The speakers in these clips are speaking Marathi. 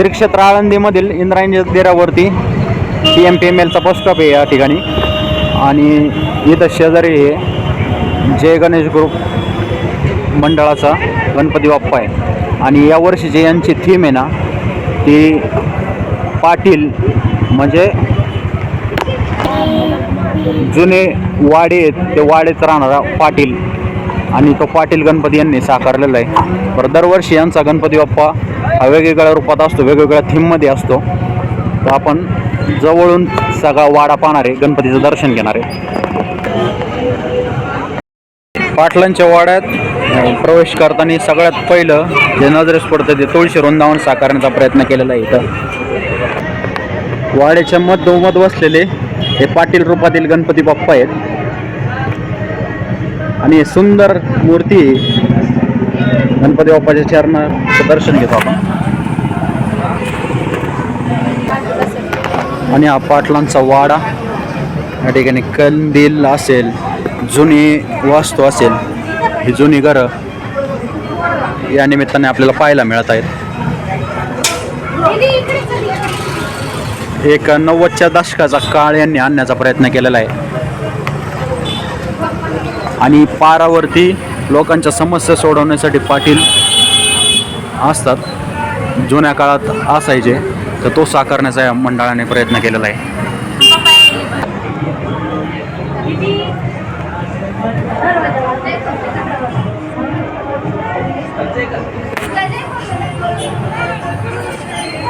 श्री क्षेत्र आळंदीमधील इंद्रायणी जगदेरावरती पी एम पी एम एलचा बस स्टॉप आहे या ठिकाणी. आणि इथं शेजारी हे जय गणेश ग्रुप मंडळाचा गणपती बाप्पा आहे. आणि यावर्षी जे यांची थीम आहे ना ती पाटील म्हणजे जुने वाडे आहेत ते वाडेच राहणारा पाटील. आणि तो पाटील गणपती यांनी साकारलेला आहे. बरं दरवर्षी यांचा गणपती बाप्पा हा वेगवेगळ्या रूपात असतो वेगवेगळ्या थीममध्ये असतो. तर आपण जवळून सगळा वाडा पाहणार आहे गणपतीचं दर्शन घेणार आहे. पाटलांच्या वाड्यात प्रवेश करताना सगळ्यात पहिलं जे नजरेस पडतं ते तुळशी वृंदावन साकारण्याचा प्रयत्न केलेला आहे इथं. वाड्याच्या मधोमध बसलेले हे पाटील रूपातील गणपती बाप्पा आहेत. आणि सुंदर मूर्ती गणपती बाप्पाच्या चरणाचं दर्शन घेतो आपण. आणि हा पाटलांचा वाडा या ठिकाणी कंदील असेल जुनी वास्तू असेल ही जुनी घरं या निमित्ताने आपल्याला पाहायला मिळत आहेत. एक नव्वदच्या दशकाचा काळ यांनी आणण्याचा प्रयत्न केलेला आहे. आणि पारावरती लोकांच्या समस्या सोडवण्यासाठी पाटील असतात. जुन्या काळात असायचे तर तो साकारण्याचा या मंडळाने प्रयत्न केलेला आहे.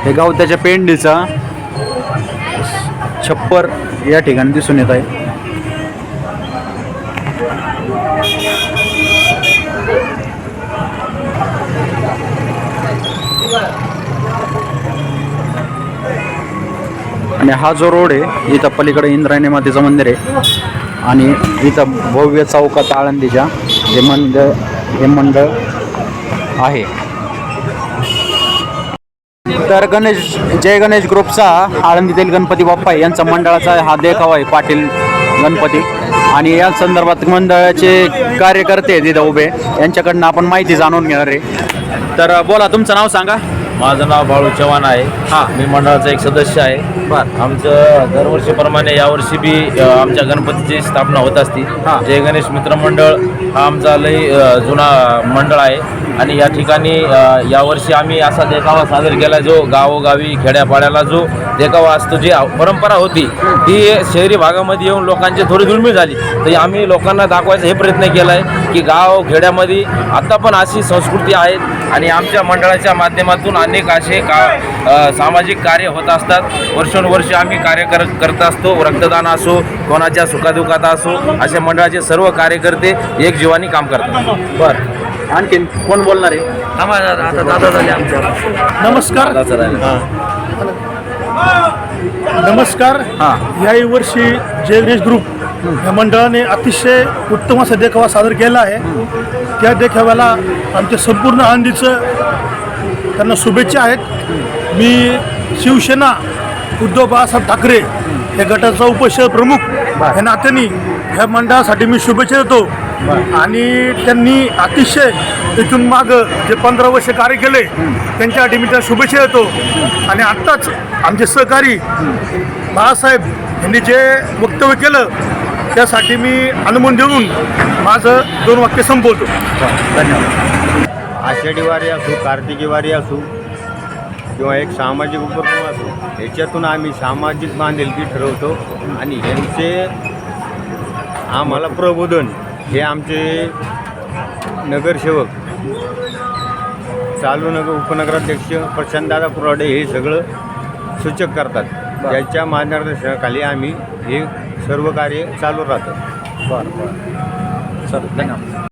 हे गाव त्याच्या पेंडीचा छप्पर या ठिकाणी दिसून येत आहे. आणि हा जो रोड आहे इथं पलीकडे इंद्रायणी मातेचं मंदिर आहे. आणि इथं भव्य चौकात आळंदीच्या हे मंडळ हे मंडळ आहे. तर गणेश जय गणेश ग्रुपचा आळंदीतील गणपती बाप्पा यांचा मंडळाचा हा देखावा आहे पाटील गणपती. आणि या संदर्भात मंडळाचे कार्यकर्ते तिथं उभे. यांच्याकडनं आपण माहिती जाणून घेणार आहे. तर बोला तुमचं नाव सांगा. माझं नाव बाळू चव्हाण आहे. हां. मी मंडळाचा एक सदस्य आहे. आमचं दरवर्षीप्रमाणे यावर्षी बी आमच्या गणपतीची स्थापना होत असती. हां. जय गणेश मित्र मंडळ हा आमचा लई जुना मंडळ आहे. आणि या ठिकाणी यावर्षी आम्ही असा देखावा सादर केला जो गावोगावी खेड्यापाड्याला जो देखावा असतो जी परंपरा होती ती शहरी भागामध्ये येऊन लोकांची थोडी दुर्मिळ झाली. तर आम्ही लोकांना दाखवायचा हे प्रयत्न केला आहे की गाव खेड्यामध्ये आता पण अशी संस्कृती आहे आणि आमच्या मंडळाच्या माध्यमातून अनेक असे का सामाजिक कार्य होत असतात. वर्षोनवर्ष आम्ही कार्य कर करत असतो. रक्तदान असो कोणाच्या सुखादुखात असो असे मंडळाचे सर्व कार्यकर्ते एक जीवानी काम करतात. बर. आणखीन कोण बोलणार आहे? आता दादा झाले आमच्या नमस्कार. नमस्कार. हां. याही वर्षी जय गणेश ग्रुप या मंडळाने अतिशय उत्तम असा देखावा सादर केला आहे. त्या देखाव्याला आमच्या संपूर्ण आनंदीचं त्यांना शुभेच्छा आहेत. मी शिवसेना उद्धव बाळासाहेब ठाकरे या गटाचा उपशहर प्रमुख या नात्याने ह्या मंडळासाठी मी शुभेच्छा देतो. आणि त्यांनी अतिशय इथून मागं जे पंधरा वर्ष कार्य केले त्यांच्यासाठी मी त्या शुभेच्छा देतो. आणि आत्ताच आमचे सहकारी बाळासाहेब यांनी जे वक्तव्य केलं त्यासाठी मी अनुमोदन देऊन माझं दोन वाक्य संपवतो. धन्यवाद. आषाढी वारी असो कार्तिकी वारी असो किंवा एक सामाजिक उपक्रम असो याच्यातून आम्ही सामाजिक बांधिलकी ठरवतो. आणि ह्यांचे आम्हाला प्रबोधन हे आमचे नगरसेवक चालू नगर उपनगराध्यक्ष प्रशांतदादा कुराडे हे सगळं सूचक करतात. त्याच्या मार्गदर्शनाखाली आम्ही हे सर्व कार्य चालू राहतं. बरं बरं. सर धन्यवाद.